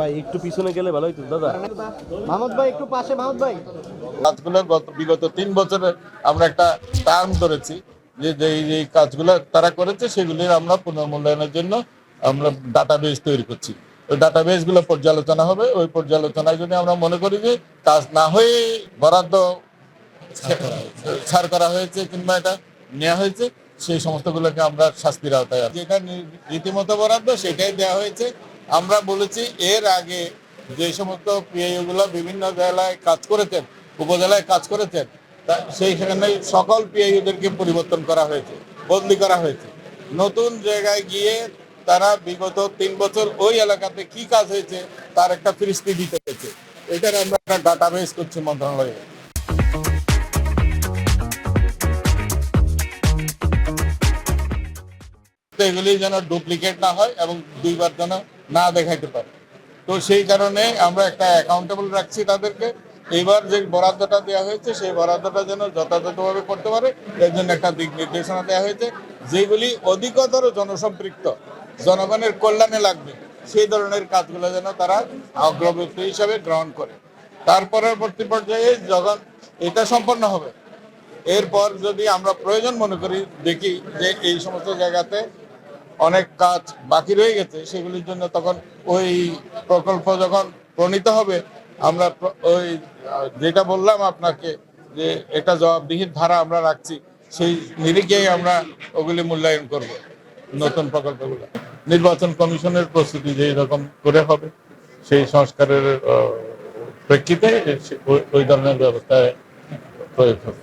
ভাই একটু পিছনে গেলে ভালো হইতো দাদা। মাহমুদ ভাই একটু পাশে মাহমুদ ভাই। কাজগুলো গত বিগত তিন বছরে আমরা একটা টার্ম ধরেছি যে যে কাজগুলো তারা করেছে সেগুলির আমরা পুনর্মূল্যায়নের জন্য আমরা ডাটাবেস তৈরি করছি। ওই ডাটাবেসগুলো পর্যালোচনা হবে ওই পর্যালোচনায় যদি আমরা মনে করি যে কাজ না হয়ে বরাদ্দ ছাড় করা হয়েছে কিংবা এটা নেওয়া হয়েছে সেই সমস্তগুলোকে আমরা শাস্তির আওতায়। যেটা রীতিমতো বরাদ্দ সেটাই দেওয়া হয়েছে। আমরা বলেছি, এর আগে যে সমস্ত পিআইও গুলো বিভিন্ন জেলায় কাজ করেছেন, উপজেলায় কাজ করেছেন, তা- সেইখানে সকল পিআইওদেরকে পরিবর্তন করা হয়েছে, বদলি করা হয়েছে। নতুন জায়গায় গিয়ে তারা বিগত তিন বছর ওই এলাকাতে কি কাজ হয়েছে, তার একটা ফিরিস্তি দিতে হয়েছে। এটার আমরা একটা ডাটাবেস করছি মন্ত্রণালয়ে। এগুলি যেন ডুপ্লিকেট না হয় এবং দুইবার যেন না দেখাইতে পারে। তো সেই কারণে আমরা একটা অ্যাকাউন্টেবল রাখছি তাদেরকে। এইবার যে বরাদ্দটা দেওয়া হয়েছে, সেই বরাদ্দটা যেন যথাযথভাবে করতে পারে, এর জন্য একটা দিক নির্দেশনা দেওয়া হয়েছে। যেগুলি অধিকতর জনসম্পৃক্ত, জনগণের কল্যাণে লাগবে, সেই ধরনের কাজগুলো যেন তারা অগ্রগতি হিসাবে গ্রহণ করে। তার পরবর্তী পর্যায়ে যখন এটা সম্পন্ন হবে, এরপর যদি আমরা প্রয়োজন মনে করি, দেখি যে এই সমস্ত জায়গাতে অনেক কাজ বাকি রয়ে গেছে, সেগুলির জন্য তখন ওই প্রকল্প যখন প্রণীত হবে, আমরা ওই, যেটা বললাম আপনাকে যে এটা জবাবদিহির ধারা আমরা রাখছি, সেই নিরিখেই আমরা ওগুলি মূল্যায়ন করব, নতুন প্রকল্পগুলো। নির্বাচন কমিশনের প্রস্তুতি যেই রকম করে হবে, সেই সংস্কারের প্রেক্ষিতে ওই ধরনের ব্যবস্থায় প্রয়োগ হবে।